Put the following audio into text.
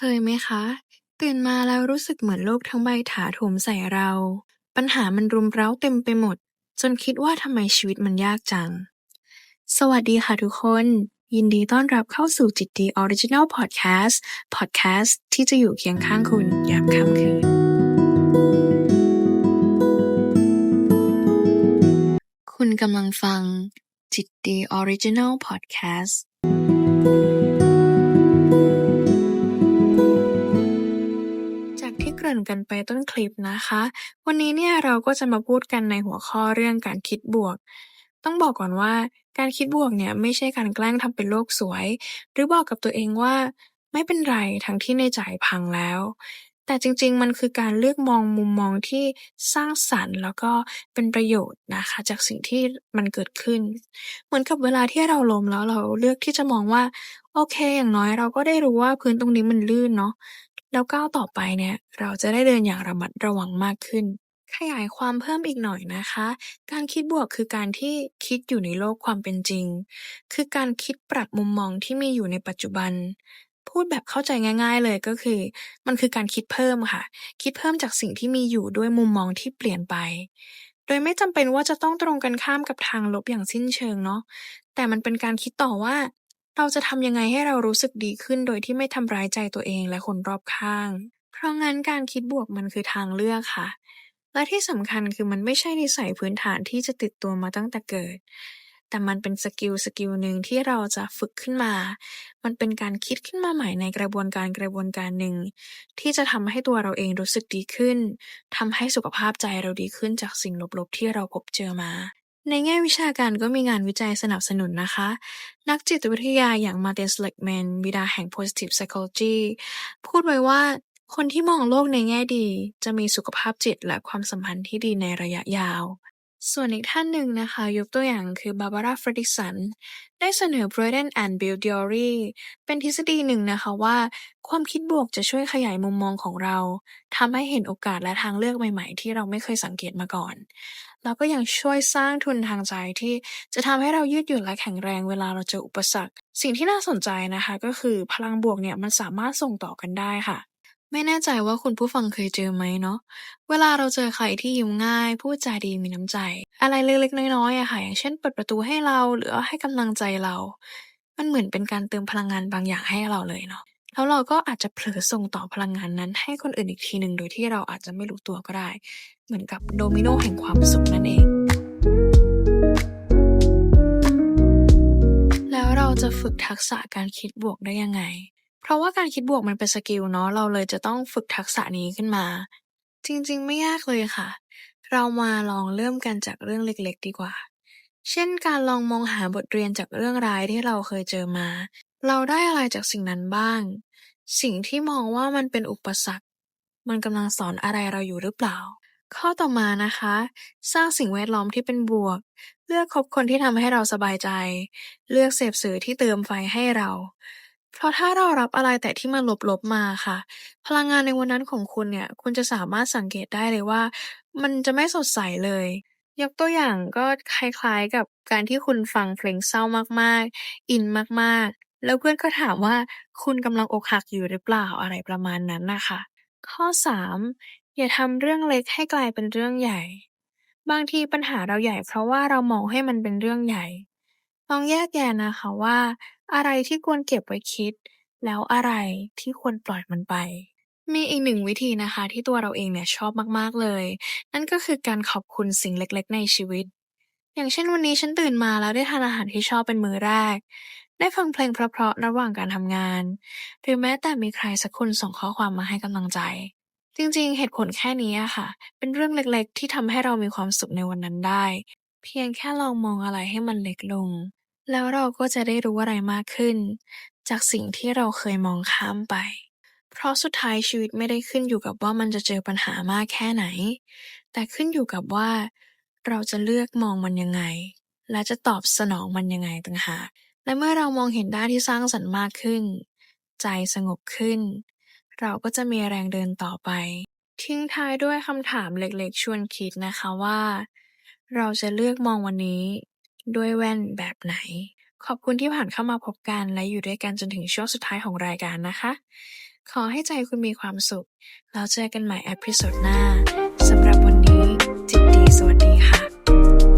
เคยไหมคะ ตื่นมาแล้วรู้สึกเหมือนโลกทั้งใบถาโถมใส่เรา ปัญหามันรุมเร้าเต็มไปหมด จนคิดว่าทำไมชีวิตมันยากจัง สวัสดีค่ะทุกคน ยินดีต้อนรับเข้าสู่จิตดีออริจินัลพอดแคสต์พอดแคสต์ที่จะอยู่เคียงข้างคุณยามค่ำคืน คุณกำลังฟังจิตดีออริจินัลพอดแคสต์ ริ่นกันไปต้นคลิปนะคะ วันนี้เนี่ยเราก็จะมาพูดกันในหัวข้อเรื่องการคิดบวก ต้องบอกก่อนว่า การคิดบวกเนี่ยไม่ใช่การแกล้งทำเป็นโลกสวย หรือบอกกับตัวเองว่า ไม่เป็นไรทั้งที่ในใจพังแล้ว แต่จริงๆ มันคือการเลือกมองมุมมองที่สร้างสรรค์ แล้วก็เป็นประโยชน์นะคะ จากสิ่งที่มันเกิดขึ้น เหมือนกับเวลาที่เราล้มแล้วเราเลือกที่จะมองว่า โอเค อย่างน้อยเราก็ได้รู้ว่าพื้นตรงนี้มันลื่นเนาะ แล้วก้าวต่อไปเนี่ย เราจะได้เดินอย่างระมัดระวังมากขึ้น ขยายความเพิ่มอีกหน่อยนะคะ การคิดบวกคือการที่คิดอยู่ในโลกความเป็นจริง คือการคิดปรับมุมมองที่มีอยู่ในปัจจุบัน พูดแบบเข้าใจง่าย ๆ เลยก็คือ มันคือการคิดเพิ่มค่ะ คิดเพิ่มจากสิ่งที่มีอยู่ด้วยมุมมองที่เปลี่ยนไป โดยไม่จำเป็นว่าจะต้องตรงกันข้ามกับทางลบอย่างสิ้นเชิงเนาะ แต่มันเป็นการคิดต่อว่า เราจะทำยังไงให้เรารู้สึกดีขึ้นโดยที่ไม่ทำร้ายใจตัวเองและคนรอบข้าง เพราะงั้นการคิดบวกมันคือทางเลือกค่ะ และที่สำคัญคือมันไม่ใช่นิสัยพื้นฐานที่จะติดตัวมาตั้งแต่เกิด แต่มันเป็นสกิลสกิลหนึ่งที่เราจะฝึกขึ้นมา มันเป็นการคิดขึ้นมาใหม่ในกระบวนการกระบวนการหนึ่ง ที่จะทำให้ตัวเราเองรู้สึกดีขึ้นทำให้สุขภาพใจเราดีขึ้นจากสิ่งลบๆที่เราพบเจอมา ในแง่วิชาการก็มีงานวิจัยสนับสนุนนะคะ นักจิตวิทยาอย่างมาร์ตินสเลกแมนบิดาแห่ง positive psychology พูดไว้ว่า คนที่มองโลกในแง่ดี จะมีสุขภาพจิตและความสัมพันธ์ที่ดีในระยะยาว ส่วนอีกท่านหนึ่งนะคะ ยกตัวอย่างคือบาบาร่า เฟรดิกสัน ได้เสนอ Braden and Bill Theory เป็นทฤษฎีหนึ่งนะคะว่า ความคิดบวกจะช่วยขยายมุมมองของเรา ทำให้เห็นโอกาสและทางเลือกใหม่ๆ ที่เราไม่เคยสังเกตมาก่อน แล้วก็ยังช่วยสร้างทุนทางใจที่จะทำให้เรายืดหยุ่นและแข็งแรงเวลาเราเจออุปสรรค สิ่งที่น่าสนใจนะคะ ก็คือพลังบวกเนี่ยมันสามารถส่งต่อกันได้ค่ะ ไม่แน่ใจว่าคุณผู้ฟังเคยเจอไหมเนาะ เวลาเราเจอใครที่ยิ้มง่าย พูดจาดีมีน้ำใจ อะไรเล็กๆน้อยๆอะค่ะ อย่างเช่นเปิดประตูให้เรา หรือว่าให้กำลังใจเรา มันเหมือนเป็นการเติมพลังงานบางอย่างให้เราเลยเนาะ แล้วเราก็อาจจะเผลอส่งต่อพลังงานนั้น ให้คนอื่นอีกทีหนึ่งโดยที่เราอาจจะไม่รู้ตัวก็ได้ เหมือนกับโดมิโนแห่งความสุขนั่นเอง แล้วเราจะฝึกทักษะการคิดบวกได้ยังไง เพราะว่าการคิดบวกมันเป็นสกิลเนาะ เราเลยจะต้องฝึกทักษะนี้ขึ้นมา จริง ๆ ไม่ยากเลยค่ะ เรามาลองเริ่มกันจากเรื่องเล็ก ๆ ดีกว่า เช่นการลองมองหาบทเรียนจากเรื่องร้ายที่เราเคยเจอมา เราได้อะไรจากสิ่งนั้นบ้าง สิ่งที่มองว่ามันเป็นอุปสรรค มันกำลังสอนอะไรเราอยู่หรือเปล่า ข้อต่อมานะคะ สร้างสิ่งแวดล้อมที่เป็นบวก เลือกคบคนที่ทำให้เราสบายใจ เลือกเสพสื่อที่เติมไฟให้เรา เพราะถ้าเรารับอะไรแต่ที่มันลบ ๆ มาค่ะ พลังงานในวันนั้นของคุณเนี่ย คุณจะสามารถสังเกตได้เลยว่า มันจะไม่สดใสเลย ยกตัวอย่างก็คล้าย ๆ กับการที่คุณฟังเพลงเศร้ามาก ๆ อินมาก ๆ แล้วเพื่อนก็ถามว่า คุณกำลังอกหักอยู่หรือเปล่า อะไรประมาณนั้นน่ะค่ะ ข้อ 3 อย่าทำเรื่องเล็กให้กลายเป็นเรื่องใหญ่ บางทีปัญหาเราใหญ่ เพราะว่าเรามองให้มันเป็นเรื่องใหญ่ ลองแยกแยะนะคะว่า อะไรที่ควรเก็บไว้คิด แล้วอะไรที่ควรปล่อยมันไป มีอีกหนึ่งวิธีนะคะ ที่ตัวเราเองเนี่ยชอบมากๆเลย นั่นก็คือการขอบคุณสิ่งเล็กๆ ในชีวิต อย่างเช่นวันนี้ฉันตื่นมาแล้วได้ทานอาหารที่ชอบเป็นมื้อแรก ได้ฟังเพลงเพราะๆระหว่างการทำงาน หรือแม้แต่มีใครสักคนส่งข้อความมาให้กำลังใจจริงๆ เหตุผลแค่นี้อะค่ะ เป็นเรื่องเล็กๆ ที่ทำให้เรามีความสุขในวันนั้นได้ เพียงแค่ลองมองอะไรให้มันเล็กลง แล้วเราก็จะได้รู้อะไรมากขึ้น จากสิ่งที่เราเคยมองข้ามไป เพราะสุดท้ายชีวิตไม่ได้ขึ้นอยู่กับว่ามันจะเจอปัญหามากแค่ไหน แต่ขึ้นอยู่กับว่า เราจะเลือกมองมันยังไง และจะตอบสนองมันยังไงต่างหาก และเมื่อเรามองเห็นด้านที่สร้างสรรค์มากขึ้น ใจสงบขึ้น เราก็จะมีแรงเดินต่อไป ทิ้งท้ายด้วยคำถามเล็กๆ ชวนคิดนะคะว่า เราจะเลือกมองวันนี้ ด้วยแว่นแบบไหน ขอบคุณที่ผ่านเข้ามาพบกัน และอยู่ด้วยกันจนถึงช่วงสุดท้ายของรายการนะคะ ขอให้ใจคุณมีความสุข แล้วเจอกันใหม่อพิโซดหน้าสำหรับวันนี้ จิตดีสวัสดีค่ะ